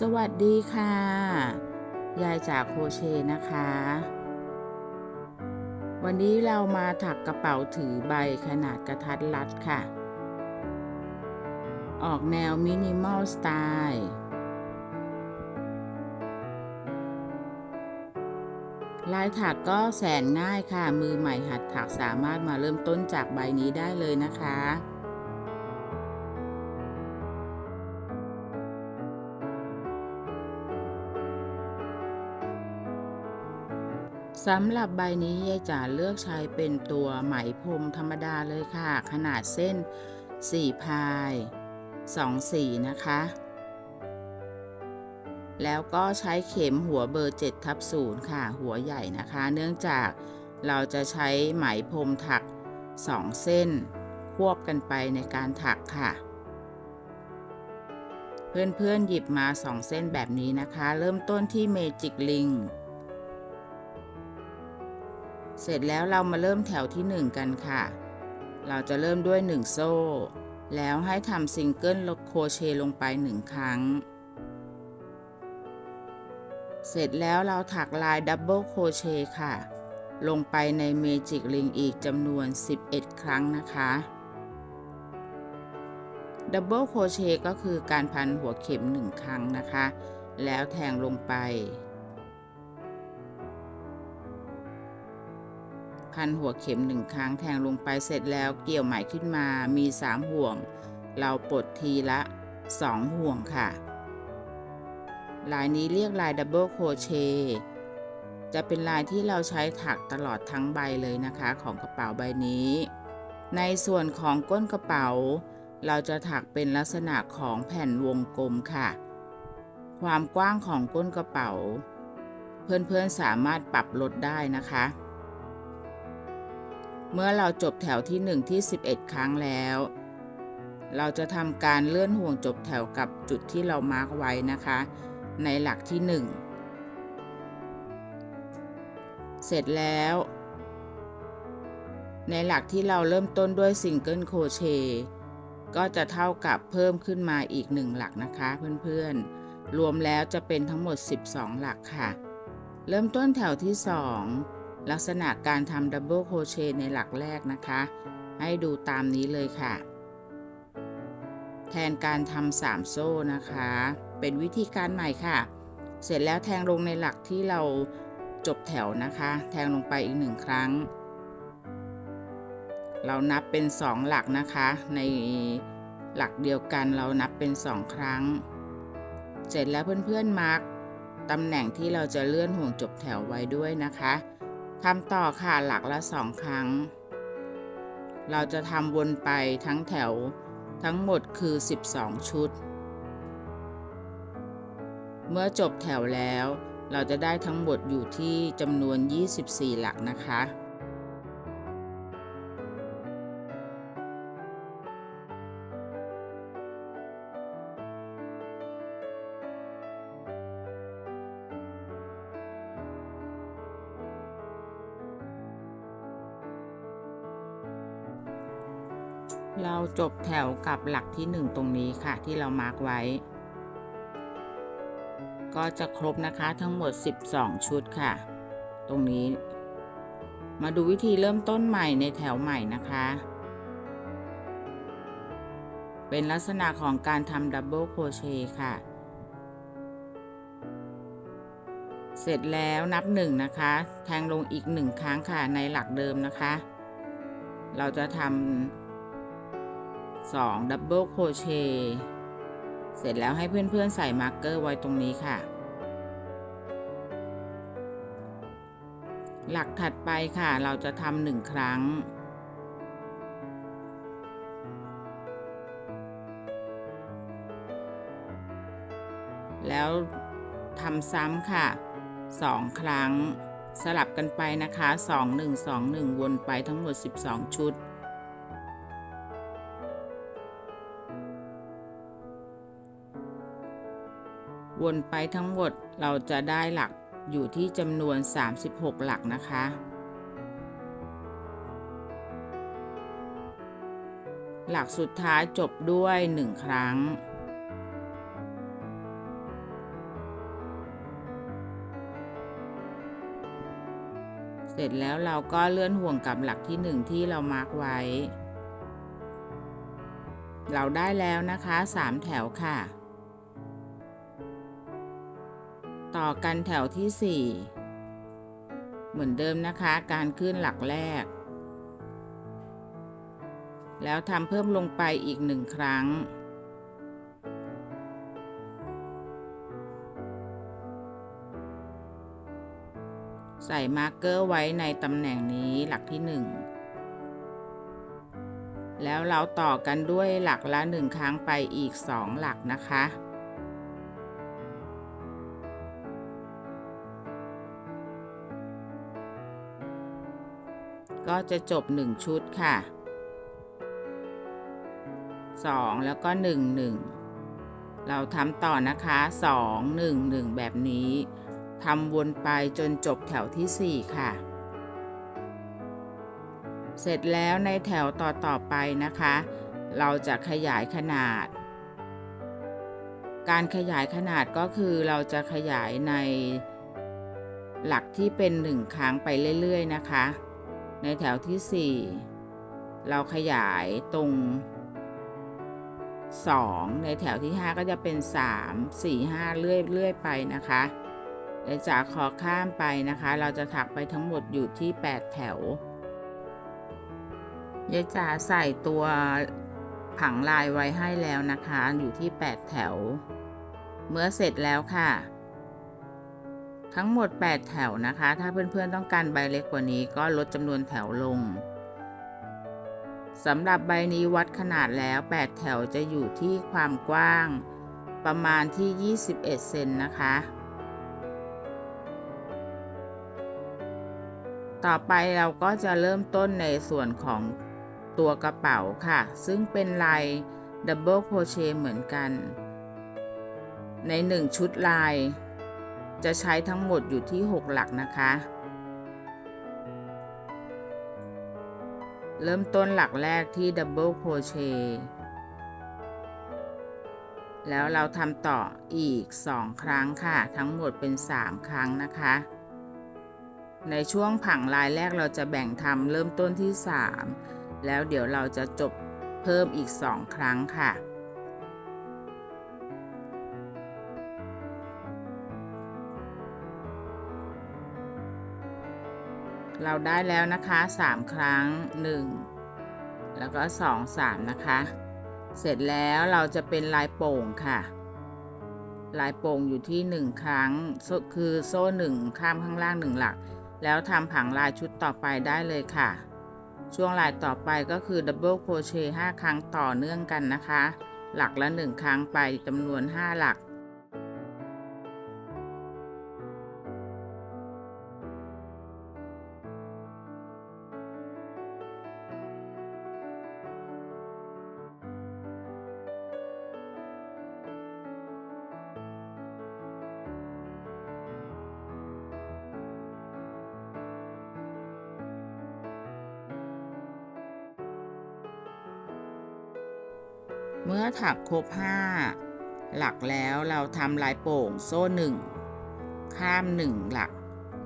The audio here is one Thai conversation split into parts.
สวัสดีค่ะ ยายจากโครเชต์นะคะ วันนี้เรามาถักกระเป๋าถือใบขนาดกระทัดรัดค่ะ ออกแนวมินิมอลสไตล์ลายถักก็แสนง่ายค่ะ มือใหม่หัดถักสามารถมาเริ่มต้นจากใบนี้ได้เลยนะคะ สำหรับใบนี้ยายจ๋าเลือกใช้เป็นตัวไหมพรมธรรมดาเลยค่ะ ขนาดเส้น 4 พาย2สีนะคะ แล้วก็ใช้เข็มหัวเบอร์7ทับ0ค่ะ หัวใหญ่นะคะ เนื่องจากเราจะใช้ไหมพรมถัก 2 เส้น ควบกันไปในการถักค่ะ เพื่อนๆหยิบมา 2 เส้นแบบนี้นะคะ เริ่มต้นที่เมจิกลิง เสร็จแล้วเรามาเริ่มแถวที่ 1 กันค่ะ เราจะเริ่มด้วย 1 โซ่ แล้วให้ทำซิงเกิลโครเชต์ลงไป 1 ครั้ง เสร็จแล้วเราถักลายดับเบิลโครเชต์ค่ะ ลงไปในเมจิกลิงอีกจำนวน 11 ครั้งนะคะดับเบิลโครเชต์ก็คือการพันหัวเข็ม 1 ครั้งนะคะ แล้วแทงลงไป พันหัวเข็มหนึ่งครั้งแทงลงไปเสร็จแล้วเกี่ยวไหมขึ้นมามี 3 ห่วง เราปลดทีละ 2 ห่วงค่ะ ลายนี้เรียกลายดับเบิลโครเชต์จะเป็นลายที่เราใช้ถักตลอดทั้งใบเลยนะคะของกระเป๋าใบนี้ ในส่วนของก้นกระเป๋า เราจะถักเป็นลักษณะของแผ่นวงกลมค่ะ ความกว้างของก้นกระเป๋า เพื่อนๆสามารถปรับลดได้นะคะ เมื่อเราจบแถวที่ 1 ที่ 11 ครั้งแล้ว เราจะทำการเลื่อนห่วงจบแถวกับจุดที่เรามาร์กไว้นะคะ ในหลักที่ 1 เสร็จแล้ว ในหลักที่เราเริ่มต้นด้วยซิงเกิลโครเชต์ก็จะเท่ากับเพิ่มขึ้นมาอีก 1 หลักนะคะเพื่อนๆ รวมแล้วจะเป็นทั้งหมด 12 หลักค่ะ เริ่มต้นแถวที่ 2 ลักษณะการทำดับเบิลโครเชต์ในหลักแรกนะคะ ให้ดูตามนี้เลยค่ะ แทนการทำสามโซ่นะคะ เป็นวิธีการใหม่ค่ะ เสร็จแล้วแทงลงในหลักที่เราจบแถวนะคะ แทงลงไปอีกหนึ่งครั้ง เรานับเป็นสองหลักนะคะ ในหลักเดียวกันเรานับเป็นสองครั้ง เสร็จแล้วเพื่อนๆมาร์กตำแหน่งที่เราจะเลื่อนห่วงจบแถวไว้ด้วยนะคะ ทำต่อค่ะหลักละสองครั้ง เราจะทำวนไปทั้งแถวทั้งหมดคือ 12 ชุด เมื่อจบแถวแล้ว เราจะได้ทั้งหมดอยู่ที่จำนวน 24 หลักนะคะ เราจบแถวกับหลักที่ 1 ตรงนี้ค่ะ ที่เรามาร์กไว้ ก็จะครบนะคะทั้งหมด 12 ชุดค่ะ ตรงนี้ มาดูวิธีเริ่มต้นใหม่ในแถวใหม่นะคะ เป็นลักษณะของการทำดับเบิลโครเชต์ค่ะ เสร็จแล้วนับ 1 นะคะ แทงลงอีก 1 ครั้งค่ะในหลักเดิมนะคะ เราจะทำ 2 ดับเบิลโครเชต์เสร็จแล้วให้เพื่อนๆใส่มาร์กเกอร์ไว้ตรงนี้ค่ะ หลักถัดไปค่ะเราจะทำหนึ่งครั้ง แล้วทำซ้ำค่ะ 2 ครั้ง สลับกันไปนะคะ 2 1 2 1 วนไปทั้งหมด 12 ชุด วนไปทั้งหมดเราจะได้หลักอยู่ที่จำนวน 36 หลักนะคะ หลักสุดท้ายจบด้วย 1 ครั้ง เสร็จแล้วเราก็เลื่อนห่วงกับหลักที่ 1 ที่เรามาร์กไว้ เราได้แล้วนะคะ 3 แถวค่ะ ต่อกันแถวที่สี่เหมือนเดิมนะคะการขึ้นหลักแรก แล้วทำเพิ่มลงไปอีกหนึ่งครั้ง ใส่มาร์กเกอร์ไว้ในตำแหน่งนี้หลักที่หนึ่งแล้วเราต่อกันด้วยหลักละหนึ่งครั้งไปอีกสองหลักนะคะ ก็จะจบ 1 ชุดค่ะ 2 แล้วก็ 1 1 เราทำต่อนะคะ 2 1 1 แบบนี้ทำวนไปจนจบแถวที่ 4 ค่ะ เสร็จแล้วในแถวต่อต่อไปนะคะ เราจะขยายขนาด การขยายขนาดก็คือเราจะขยายในหลักที่เป็น 1 ครั้งไปเรื่อย ๆ นะคะ ในแถวที่ 4 เราขยายตรง 2 ในแถวที่ 5 ก็จะเป็น 3 4 5 เรื่อยเรื่อยไปนะคะเดี๋ยวจากขอข้ามไปนะคะ เราจะถักไปทั้งหมดอยู่ที่ 8 แถวยายจ๋าใส่ตัวผังลายไว้ให้แล้วนะคะ อยู่ที่ 8 แถว เมื่อเสร็จแล้วค่ะ ทั้งหมด 8 แถวนะคะ ถ้าเพื่อนๆต้องการใบเล็กกว่านี้ก็ลดจำนวนแถวลงสำหรับใบนี้วัดขนาดแล้ว 8 แถวจะอยู่ที่ความกว้างประมาณที่ 21 เซนนะคะ ต่อไปเราก็จะเริ่มต้นในส่วนของตัวกระเป๋าค่ะ ซึ่งเป็นลายดับเบิลโคเชเหมือนกัน ใน 1 ชุดลาย จะใช้ทั้งหมดอยู่ที่ 6 หลักนะคะ เริ่มต้นหลักแรกที่ดับเบิลโคเชแล้วเราทำต่ออีก 2 ครั้งค่ะ ทั้งหมดเป็น 3 ครั้งนะคะ ในช่วงผังลายแรกเราจะแบ่งทำเริ่มต้นที่ 3 แล้วเดี๋ยวเราจะจบเพิ่มอีก 2 ครั้งค่ะ เราได้แล้วนะคะ 3 ครั้ง 1 แล้วก็ 2 3 นะคะ เสร็จแล้วเราจะเป็นลายโป่งค่ะ ลายโป่งอยู่ที่ 1 ครั้งคือโซ่ 1 ข้ามข้างล่าง 1 หลัก แล้วทำผังลายชุดต่อไปได้เลยค่ะ ช่วงลายต่อไปก็คือดับเบิลโคเชต์5ครั้งต่อเนื่องกันนะคะ หลักละ 1 ครั้งไปจำนวน 5 หลัก มื่อถักครบ 5 หลักแล้วเราทำลายโป่งโซ่ 1 ข้าม 1 หลัก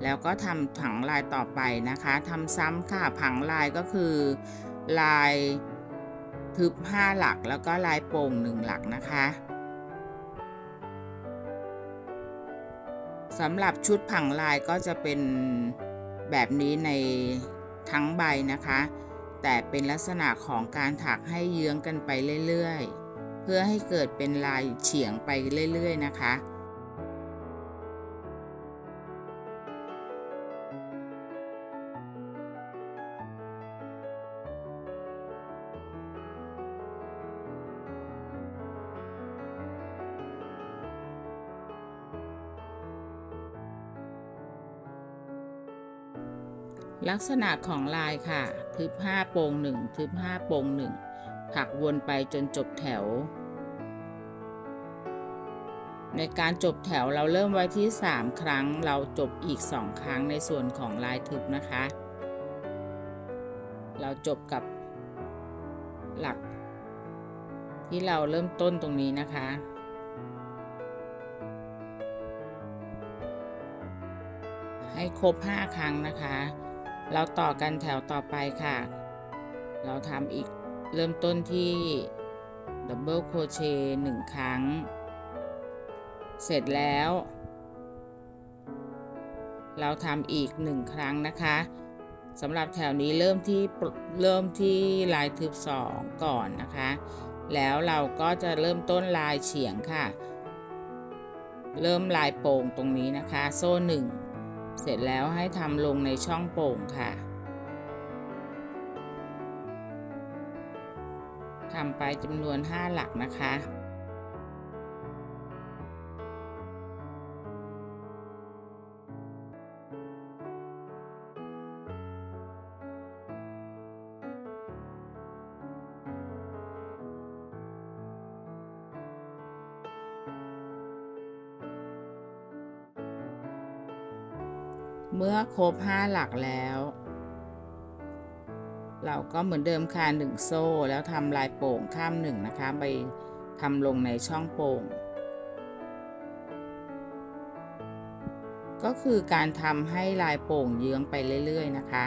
แล้วก็ทำผังลายต่อไปนะคะทำซ้ำค่ะผังลายก็คือ ลายทึบ 5 หลักแล้วก็ลายโป่ง 1 หลักนะคะสำหรับชุดผังลายก็จะเป็นแบบนี้ในทั้งใบนะคะ แต่เป็นลักษณะของการถักให้เยื้องกันไปเรื่อยๆ เพื่อให้เกิดเป็นลายเฉียงไปเรื่อยๆ นะคะ ลักษณะของลายค่ะ ทึบ5โปง1ทึบ5โปง1ถักวนไปจนจบแถว ในการจบแถวเราเริ่มไว้ที่ 3 ครั้งเราจบอีก 2 ครั้งในส่วนของลายทึบนะคะ เราจบกับหลัก ที่เราเริ่มต้นตรงนี้นะคะให้ครบ 5 ครั้งนะคะ เราต่อกันแถวต่อไปค่ะ เราทำอีกเริ่มต้นที่ดับเบิลโคเชต์หนึ่งครั้ง เสร็จแล้ว เราทำอีกหนึ่งครั้งนะคะสำหรับแถวนี้เริ่มที่ปลเริ่มที่ลายทึบสองก่อนนะคะ แล้วเราก็จะเริ่มต้นลายเฉียงค่ะ เริ่มลายโป่งตรงนี้นะคะ โซ่หนึ่ง เสร็จแล้วให้ทำลงในช่องโป่งค่ะทำไปจำนวน 5 หลักนะคะ เมื่อครบ 5 หลักแล้ว เราก็เหมือนเดิมค่ะหนึ่งโซ่แล้วทำลายโป่งข้ามหนึ่งนะคะ ไปทำลงในช่องโป่ง ก็คือการทำให้ลายโป่งเยื้องไปเรื่อยๆนะคะ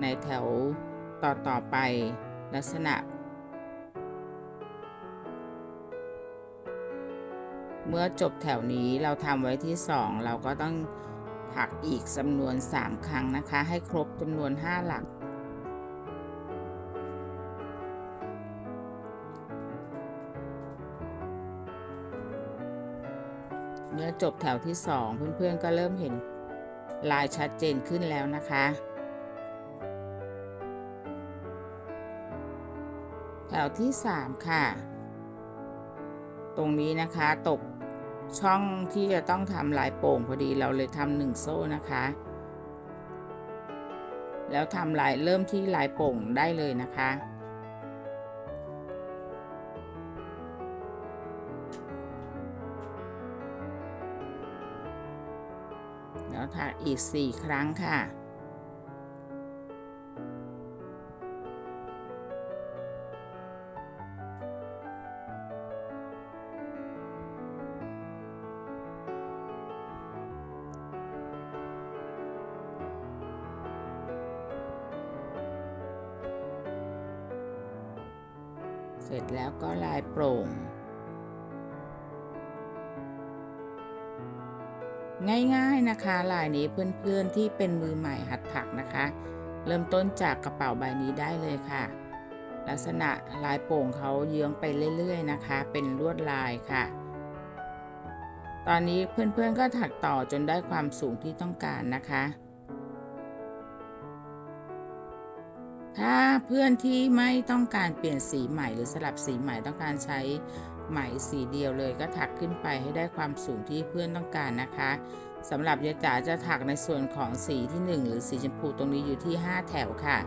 ในแถวต่อต่อไปลักษณะ เมื่อจบแถวนี้เราทำไว้ที่ 2 เราก็ต้อง ถักอีกจำนวน 3 ครั้งนะคะ ให้ครบจำนวน 5 หลัก เมื่อจบแถวที่ 2 เพื่อนๆก็เริ่มเห็นลายชัดเจนขึ้นแล้วนะคะ แถวที่ 3 ค่ะ ตรงนี้นะคะตก ช่องที่จะต้องทำลายโป่งพอดีเราเลยทำหนึ่งโซ่นะคะ แล้วทำลายเริ่มที่ลายโป่งได้เลยนะคะแล้วถักอีก 4 ครั้งค่ะ เสร็จแล้วก็ลายโปร่ง ง่ายๆนะคะลายนี้เพื่อนๆที่เป็นมือใหม่หัดถักนะคะ เริ่มต้นจากกระเป๋าใบนี้ได้เลยค่ะ ลักษณะลายโป่งเขาเยื้องไปเรื่อยๆนะคะ เป็นลวดลายค่ะ ตอนนี้เพื่อนๆก็ถักต่อจนได้ความสูงที่ต้องการนะคะ เพื่อนที่ไม่ต้องการเปลี่ยนสีใหม่หรือสลับสีใหม่ต้องการใช้ไหมสีเดียวเลยก็ถักขึ้นไปให้ได้ความสูงที่เพื่อนต้องการนะคะสำหรับยาจ๋าจะถักในส่วนของสีที่ 1 หรือสีชมพูตรงนี้อยู่ที่ 5 แถวค่ะ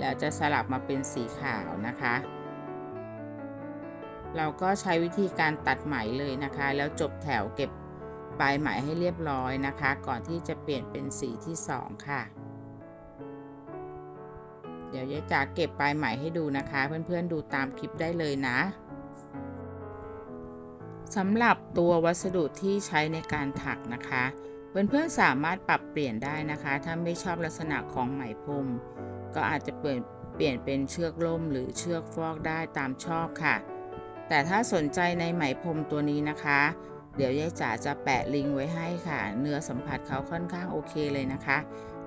แล้วจะสลับมาเป็นสีขาวนะคะ เราก็ใช้วิธีการตัดไหมเลยนะคะ แล้วจบแถวเก็บปลายไหมให้เรียบร้อยนะคะ ก่อนที่จะเปลี่ยนเป็นสีที่ 2 ค่ะ ดี๋ยวยายจ๋าเก็บปลายไหมให้ดูนะคะ เพื่อนๆดูตามคลิปได้เลยนะสำหรับตัววัสดุที่ใช้ในการถักนะคะ เพื่อนๆสามารถปรับเปลี่ยนได้นะคะ ถ้าไม่ชอบลักษณะของไหมพรมก็อาจจะเปลี่ยนเปลี่ยนเป็นเชือกล่มหรือเชือกฟอกได้ตามชอบค่ะ แต่ถ้าสนใจในไหมพรมตัวนี้นะคะ เดี๋ยวยายจ๋าจะแปะลิงก์ไว้ให้ค่ะ เนื้อสัมผัสเขาค่อนข้างโอเคเลยนะคะ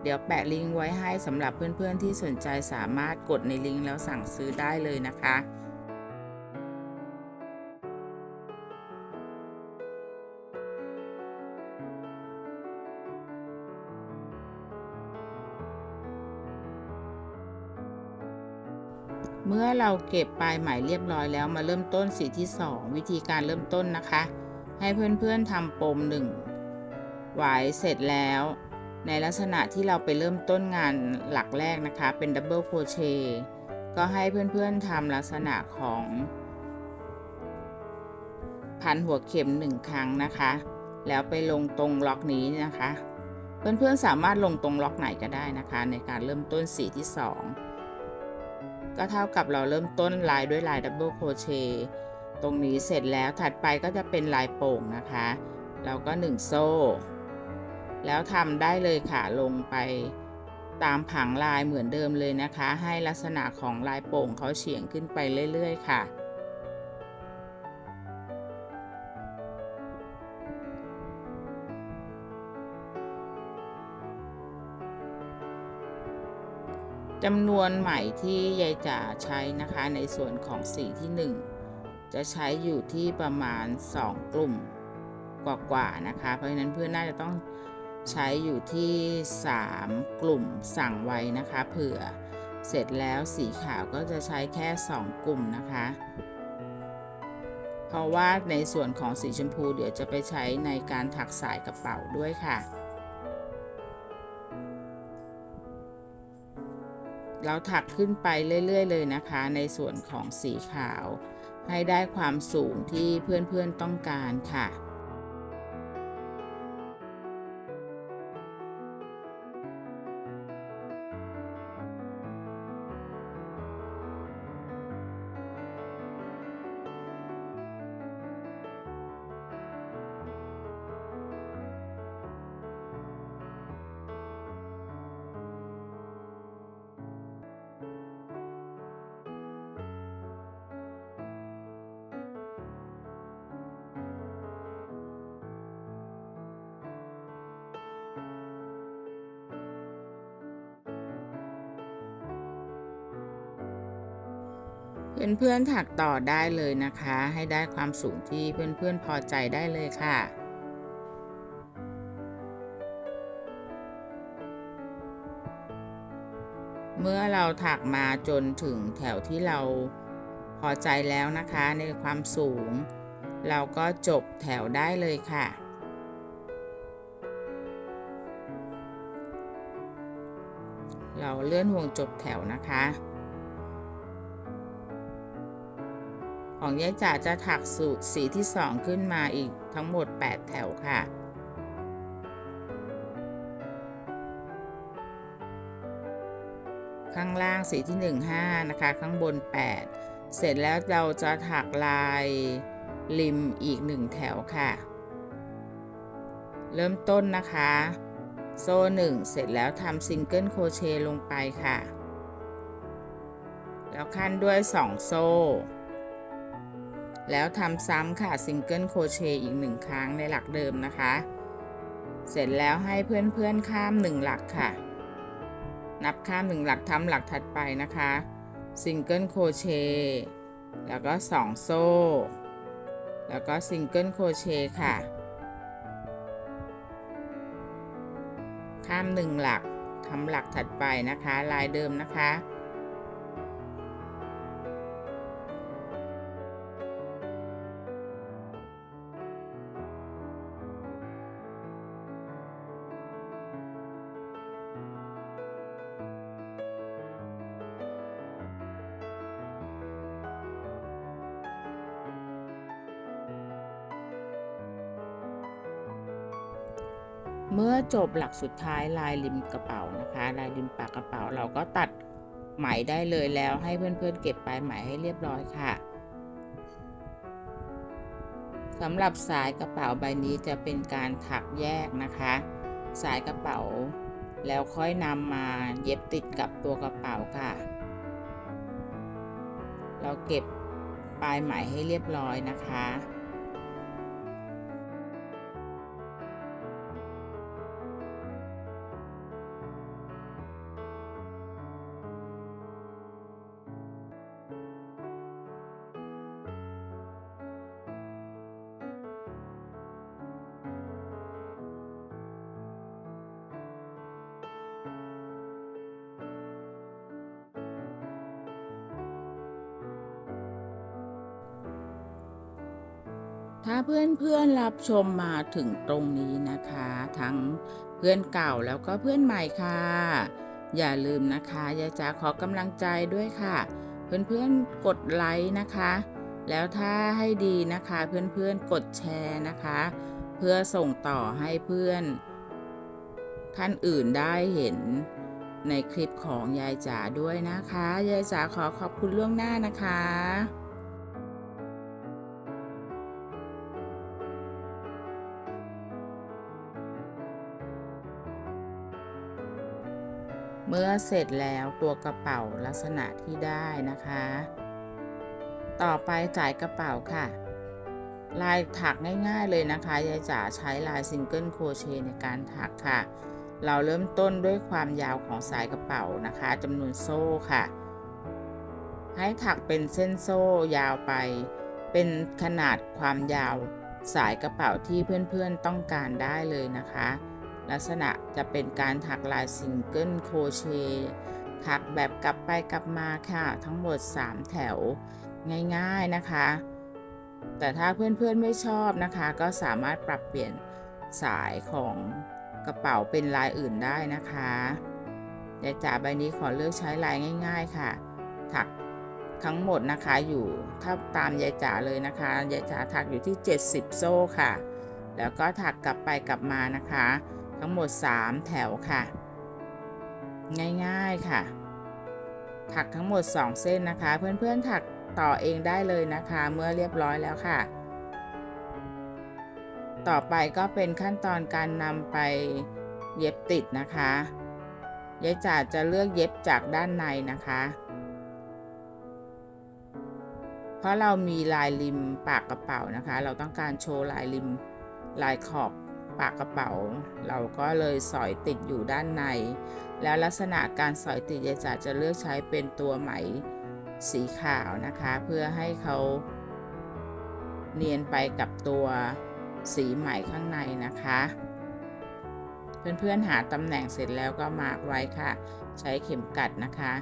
เดี๋ยวแปะลิงก์ไว้ให้สำหรับเพื่อนๆที่สนใจสามารถกดในลิงก์แล้วสั่งซื้อได้เลยนะคะเมื่อเราเก็บปลายไหมเรียบร้อยแล้วมาเริ่มต้นสีที่ 2 วิธีการเริ่มต้นนะคะ ให้เพื่อนๆทำปมหนึ่งหวายเสร็จแล้ว ในลักษณะที่เราไปเริ่มต้นงานหลักแรกนะคะ เป็นดับเบิลโครเชต์ก็ให้เพื่อนๆทำลักษณะของพันหัวเข็มหนึ่งครั้งนะคะ แล้วไปลงตรงล็อกนี้นะคะ เพื่อนๆสามารถลงตรงล็อกไหนก็ได้นะคะ ในการเริ่มต้นสีที่ 2 ก็เท่ากับเราเริ่มต้นลายด้วยลายดับเบิลโครเชต์ตรงนี้เสร็จแล้วถัดไปก็จะเป็นลายโป่งนะคะ เราก็ 1 โซ่ แล้วทำได้เลยค่ะลงไปตามผังลายเหมือนเดิมเลยนะคะ ให้ลักษณะของลายโป่งเขาเฉียงขึ้นไปเรื่อย ๆ ค่ะ จำนวนใหม่ที่ยายจ๋าใช้นะคะในส่วนของสีที่ 1 จะใช้อยู่ที่ประมาณ 2 กลุ่มกว่าๆนะคะ เพราะฉะนั้นเพื่อนน่าจะต้อง ใช้อยู่ที่ 3 กลุ่มสั่งไว้นะคะเผื่อเสร็จแล้วสีขาวก็จะใช้แค่ 2 กลุ่มนะคะ เพราะว่าในส่วนของสีชมพูเดี๋ยวจะไปใช้ในการถักสายกระเป๋าด้วยค่ะ เราถักขึ้นไปเรื่อย ๆ เลยนะคะ ในส่วนของสีขาว ให้ได้ความสูงที่เพื่อนๆต้องการค่ะ เพื่อนๆถักต่อได้เลยนะคะ ให้ได้ความสูงที่เพื่อนๆพอใจได้เลยค่ะเมื่อเราถักมาจนถึงแถวที่เราพอใจแล้วนะคะในความสูง เราก็จบแถวได้เลยค่ะ เราเลื่อนห่วงจบแถวนะคะ ของยายจ๋าจะถักสูตรสีที่ 2 ขึ้นมาอีกทั้งหมด 8 แถวค่ะ ข้างล่างสีที่ 1 5 นะคะ ข้างบน 8 เสร็จแล้วเราจะถักลายริมอีก 1 แถวค่ะ เริ่มต้นนะคะ โซ่ 1 เสร็จแล้วทำซิงเกิลโครเชต์ลงไปค่ะ แล้วขั้นด้วย 2 โซ่ แล้วทำซ้ำค่ะซิงเกิลโครเชต์อีกหนึ่งครั้งในหลักเดิมนะคะ เสร็จแล้วให้เพื่อนๆข้าม1หลักค่ะ นับข้าม1หลักทำหลักถัดไปนะคะซิงเกิลโครเชต์แล้วก็2โซ่ แล้วก็ซิงเกิลโครเชต์ค่ะ ข้าม1หลักทำหลักถัดไปนะคะ ลายเดิมนะคะ จบหลักสุดท้ายลายริมกระเป๋านะคะ ลายริมปากกระเป๋าเราก็ตัดไหมได้เลยแล้วให้เพื่อนๆเก็บปลายไหมให้เรียบร้อยค่ะสำหรับสายกระเป๋าใบนี้จะเป็นการถักแยกนะคะ สายกระเป๋า แล้วค่อยนำมาเย็บติดกับตัวกระเป๋าค่ะ เราเก็บปลายไหมให้เรียบร้อยนะคะ ถ้าเพื่อนๆรับชมมาถึงตรงนี้นะคะ ทั้งเพื่อนเก่าแล้วก็เพื่อนใหม่ค่ะ อย่าลืมนะคะยายจ๋าขอกำลังใจด้วยค่ะ เพื่อนๆกดไลค์นะคะ แล้วถ้าให้ดีนะคะเพื่อนๆกดแชร์นะคะ เพื่อส่งต่อให้เพื่อนท่านอื่นได้เห็นในคลิปของยายจ๋าด้วยนะคะ ยายจ๋าขอขอบคุณล่วงหน้านะคะ เมื่อเสร็จแล้วตัวกระเป๋าลักษณะที่ได้นะคะ ต่อไปจ่ายกระเป๋าค่ะ ลายถักง่ายๆเลยนะคะยายจ๋าใช้ลายซิงเกิลโครเชต์ในการถักค่ะ เราเริ่มต้นด้วยความยาวของสายกระเป๋านะคะจำนวนโซ่ค่ะ ให้ถักเป็นเส้นโซ่ยาวไป เป็นขนาดความยาวสายกระเป๋าที่เพื่อนๆต้องการได้เลยนะคะ ลักษณะจะเป็นการถักลายซิงเกิลโคเชถักแบบกลับไปกลับมาค่ะ ทั้งหมด 3 แถวง่ายๆนะคะ แต่ถ้าเพื่อนๆไม่ชอบนะคะ ก็สามารถปรับเปลี่ยนสายของกระเป๋าเป็นลายอื่นได้นะคะยายจ๋าใบนี้ขอเลือกใช้ลายง่าย ๆค่ะ ถักทั้งหมดนะคะอยู่ถ้าตามยายจ๋าเลยนะคะยายจ๋าถักอยู่ที่ 70 โซ่ค่ะ แล้วก็ถักกลับไปกลับมานะคะ ทั้งหมด 3 แถวค่ะ ง่ายๆค่ะ ถักทั้งหมด 2 เส้นนะคะ เพื่อนๆถักต่อเองได้เลยนะคะ เมื่อเรียบร้อยแล้วค่ะ ต่อไปก็เป็นขั้นตอนการนำไปเย็บติดนะคะยายจ๋าจะเลือกเย็บจากด้านในนะคะ เพราะเรามีลายริมปากกระเป๋านะคะ เราต้องการโชว์ลายริมลายขอบ ปากกระเป๋า เราก็เลยสอยติดอยู่ด้านใน แล้วลักษณะการสอยติดยาจ๋าจะเลือกใช้เป็นตัวไหมสีขาวนะคะ เพื่อให้เขาเนียนไปกับตัวสีไหมข้างในนะคะ เพื่อนๆหาตำแหน่งเสร็จแล้วก็มาร์กไว้ค่ะ ใช้เข็มกัดนะคะ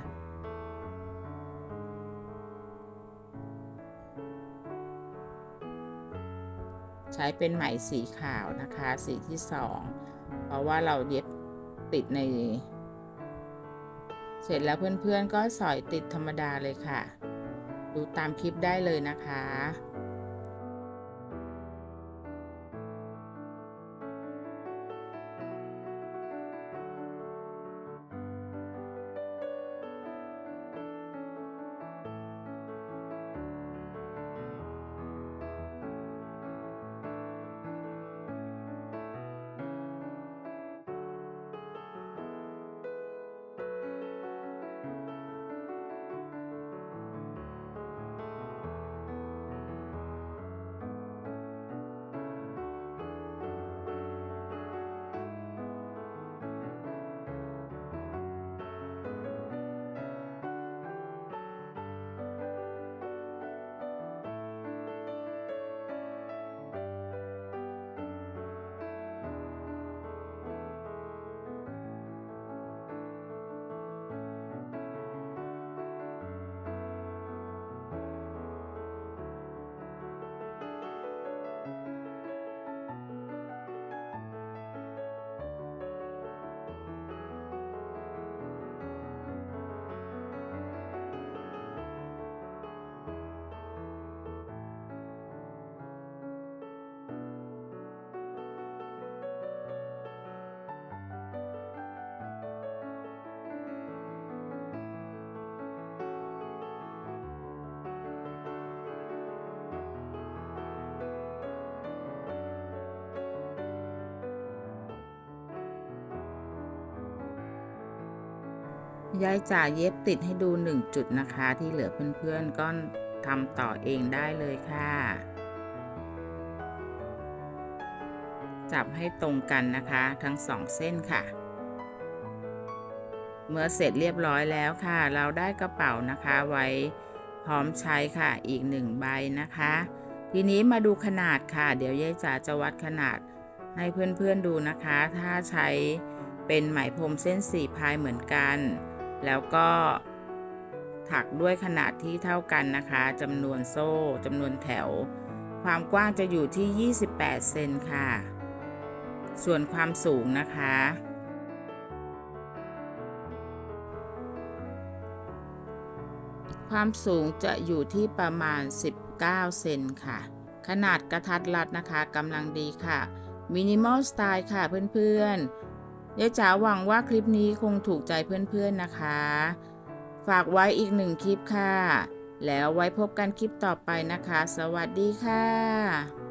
ใช้เป็นไหมสีขาวนะคะ สีที่สองเพราะว่าเราเย็บติดใน เสร็จแล้วเพื่อนๆก็สอยติดธรรมดาเลยค่ะ ดูตามคลิปได้เลยนะคะ ยายจ่าเย็บติดให้ดูหนึ่งจุดนะคะ ที่เหลือเพื่อนๆก็ทำต่อเองได้เลยค่ะ จับให้ตรงกันนะคะ ทั้งสองเส้นค่ะ เมื่อเสร็จเรียบร้อยแล้วค่ะ เราได้กระเป๋านะคะไว้พร้อมใช้ค่ะอีกหนึ่งใบนะคะ ทีนี้มาดูขนาดค่ะ เดี๋ยวยายจ๋าจะวัดขนาดให้เพื่อนๆดูนะคะ ถ้าใช้เป็นไหมพรมเส้นสี่พายเหมือนกัน แล้วก็ถักด้วยขนาดที่เท่ากันนะคะจำนวนโซ่จำนวนแถว ความกว้างจะอยู่ที่ 28 เซนค่ะ ส่วนความสูงนะคะ ความสูงจะอยู่ที่ประมาณ 19 เซนค่ะ ขนาดกระทัดรัดนะคะกำลังดีค่ะมินิมอลสไตล์ค่ะเพื่อนๆ ยายจ๋าหวังว่าคลิปนี้คงถูกใจเพื่อนๆนะคะ ฝากไว้อีกหนึ่งคลิปค่ะ แล้วไว้พบกันคลิปต่อไปนะคะ สวัสดีค่ะ